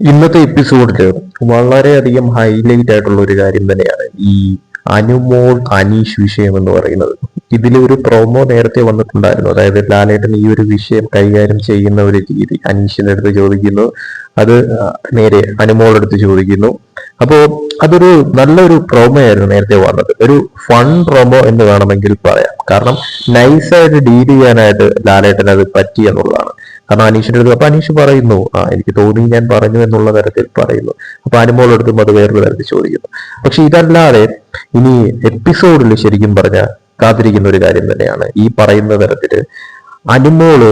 ഇന്നത്തെ എപ്പിസോഡിൽ വളരെയധികം ഹൈലൈറ്റ് ആയിട്ടുള്ള ഒരു കാര്യം തന്നെയാണ് ഈ അനുമോൾ അനീഷ് വിഷയം എന്ന് പറയുന്നത്. ഇതിൽ പ്രോമോ നേരത്തെ വന്നിട്ടുണ്ടായിരുന്നു. അതായത് ലാലേട്ടൻ ഈ ഒരു വിഷയം കൈകാര്യം ചെയ്യുന്ന ഒരു രീതി അനീഷിന്റെ അടുത്ത് ചോദിക്കുന്നു. അത് നേരെ അനുമോളെടുത്ത് ചോദിക്കുന്നു. അപ്പോ അതൊരു നല്ലൊരു പ്രോമോ ആയിരുന്നു നേരത്തെ വന്നത്. ഒരു ഫൺ പ്രോമോ എന്ന് വേണമെങ്കിൽ പറയാം. കാരണം നൈസായിട്ട് ഡീൽ ചെയ്യാനായിട്ട് ലാലേട്ടൻ അത് പറ്റി എന്നുള്ളതാണ്. കാരണം അനീഷിന്റെ അടുത്ത് അപ്പൊ അനീഷ് പറയുന്നു ആ എനിക്ക് തോന്നി ഞാൻ പറഞ്ഞു എന്നുള്ള തരത്തിൽ പറയുന്നു. അപ്പൊ അനുമോളടുത്തും അത് വേറൊരു തരത്തിൽ ചോദിക്കുന്നു. പക്ഷെ ഇതല്ലാതെ ഇനി എപ്പിസോഡിൽ ശരിക്കും പറഞ്ഞ കാത്തിരിക്കുന്ന ഒരു കാര്യം തന്നെയാണ്. ഈ പറയുന്ന തരത്തിൽ അനുമോൾ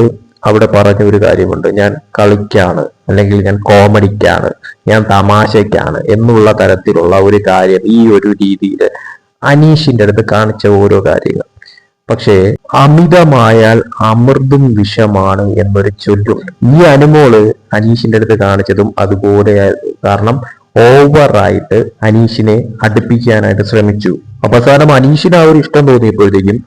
അവിടെ പറഞ്ഞ ഒരു കാര്യമുണ്ട്. ഞാൻ കളിക്കാണ് അല്ലെങ്കിൽ ഞാൻ കോമഡിക്കാണ് ഞാൻ തമാശയ്ക്കാണ് എന്നുള്ള തരത്തിലുള്ള ഒരു കാര്യം ഈ ഒരു രീതിയിൽ അനീഷിന്റെ അടുത്ത് കാണിച്ച ഓരോ കാര്യങ്ങൾ. പക്ഷേ അമിതമായാൽ അമൃതും വിഷമാണ് എന്നൊരു ചൊല്ലുണ്ട്. ഈ അനുമോൾ അനീഷിന്റെ അടുത്ത് കാണിച്ചതും അതുപോലെ കാരണം ഓവറായിട്ട് അനീഷിനെ അടുപ്പിക്കാനായിട്ട് ശ്രമിച്ചു. അവസാനം അനീഷിന് ആ ഒരു ഇഷ്ടം തോന്നിയപ്പോഴത്തേക്കും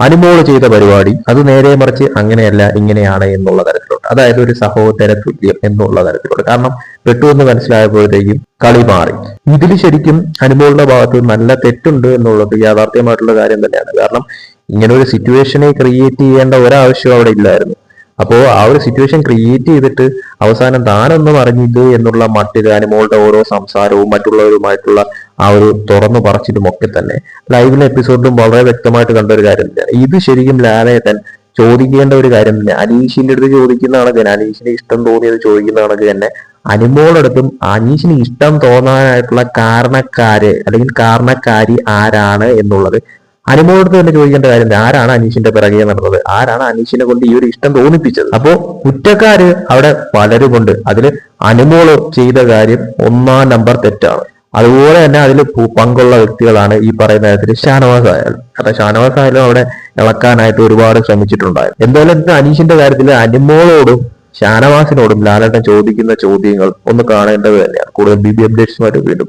അനുമോൾ ചെയ്ത പരിപാടി അത് നേരെ മറിച്ച് അങ്ങനെയല്ല ഇങ്ങനെയാണ് എന്നുള്ള തരത്തിലുണ്ട്. അതായത് ഒരു സഹോദര തുല്യം എന്നുള്ള തരത്തിലുണ്ട്. കാരണം പെട്ടു എന്ന് മനസ്സിലായപ്പോഴത്തേക്കും കളി മാറി. ഇതിൽ ശരിക്കും അനുമോളുടെ ഭാഗത്ത് നല്ല തെറ്റുണ്ട് എന്നുള്ളത് യാഥാർത്ഥ്യമായിട്ടുള്ള കാര്യം തന്നെയാണ്. കാരണം ഇങ്ങനെ ഒരു സിറ്റുവേഷനെ ക്രിയേറ്റ് ചെയ്യേണ്ട ഒരാവശ്യം അവിടെ ഇല്ലായിരുന്നു. അപ്പോ ആ ഒരു സിറ്റുവേഷൻ ക്രിയേറ്റ് ചെയ്തിട്ട് അവസാനം താനൊന്നും അറിഞ്ഞില്ല എന്നുള്ള മട്ടിൽ അനുമോളുടെ ഓരോ സംസാരവും മറ്റുള്ളവരുമായിട്ടുള്ള ആ ഒരു തുറന്നു പറച്ചിലും ഒക്കെ തന്നെ. ലൈവിലെ എപ്പിസോഡിലും വളരെ വ്യക്തമായിട്ട് കണ്ട ഒരു കാര്യം ഇത് ശരിക്കും ലാലേട്ടൻ ചോദിക്കേണ്ട ഒരു കാര്യം തന്നെ അനീഷിന്റെ അടുത്ത് ചോദിക്കുന്ന കണക്ക് തന്നെ. അനീഷിന് ഇഷ്ടം തോന്നിയത് ചോദിക്കുന്ന കണക്ക് തന്നെ. അനുമോളടുത്തും അനീഷിന് ഇഷ്ടം തോന്നാനായിട്ടുള്ള കാരണക്കാര് അല്ലെങ്കിൽ കാരണക്കാരി ആരാണ് എന്നുള്ളത് അനുമോളടുത്ത് തന്നെ ചോദിക്കേണ്ട കാര്യം. ആരാണ് അനീഷിന്റെ പിറകെ നടന്നത്? ആരാണ് അനീഷിനെ കൊണ്ട് ഈ ഒരു ഇഷ്ടം തോന്നിപ്പിച്ചത്? അപ്പോ കുറ്റക്കാര് അവിടെ പലരുമുണ്ട്. അതിൽ അനുമോൾ ചെയ്ത കാര്യം ഒന്നാം നമ്പർ തെറ്റാണ്. അതുപോലെ തന്നെ അതിൽ പങ്കുള്ള വ്യക്തികളാണ് ഈ പറയുന്ന കാര്യത്തിൽ ഷാനവാസ് ആയാലും കാരണം ഷാനവാസ് ആയാലും അവിടെ ഇളക്കാനായിട്ട് ഒരുപാട് ശ്രമിച്ചിട്ടുണ്ടായിരുന്നു എന്തായാലും അനീഷിന്റെ കാര്യത്തിൽ അനുമോളോടും ഷാനവാസിനോടും ലാലേട്ടൻ ചോദിക്കുന്ന ചോദ്യങ്ങൾ ഒന്ന് കാണേണ്ടത് തന്നെയാണ്. കൂടുതൽ ബി ബി അപ്ഡേറ്റ്സുമായിട്ട് വീണ്ടും.